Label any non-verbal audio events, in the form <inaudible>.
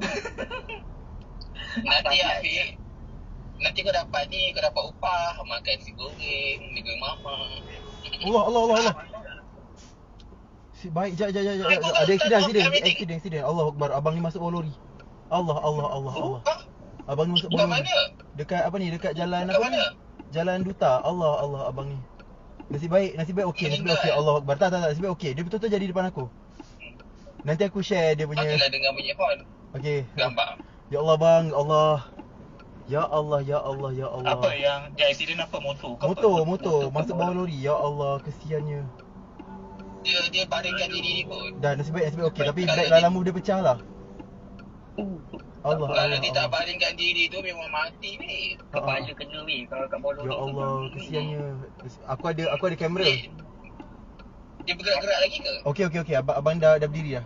<laughs> Nanti Afiq Nanti kau dapat ni Kau dapat upah Makan nasi goreng Mi goreng mama Allah Allah Allah Allah. <laughs> Si baik jap jap jap jap. Ada accident accident accident accident. Allah Akbar. Abang ni masuk bawah lori. Allah Allah Allah Allah. Abang ni masuk bawah lori. Dekat apa ni? Dekat jalan apa ni? Jalan Duta. Allah Allah abang ni. Nasib baik, nasib baik okey, nasib baik okey. Meninggal. Allah Akbar. Tak tak tak, nasib baik okey. Dia betul-betul jadi depan aku. Nanti aku share dia punya. Adalah dengar bunyi horn Okey. Gambar Ya Allah bang, ya Allah. Ya Allah, ya Allah, ya Allah. Apa yang dia accident apa motor ke Motor, apa? motor, ke masuk bawah lori. Ya Allah, kesiannya. Dia dia baringkan diri dia pun Dah nasib baik, nasib baik okey. Tapi dia- dalam move dia pecah lah. Allah, Kalau dia tak baringkan diri tu Memang mati ni Kepala kena weh kalau kat bawah lori. Ya. Allah, kesiannya. Aku ada aku ada kamera. Dia, dia bergerak-gerak lagi ke? Okey okey okey, abang abang dah dah berdiri dah.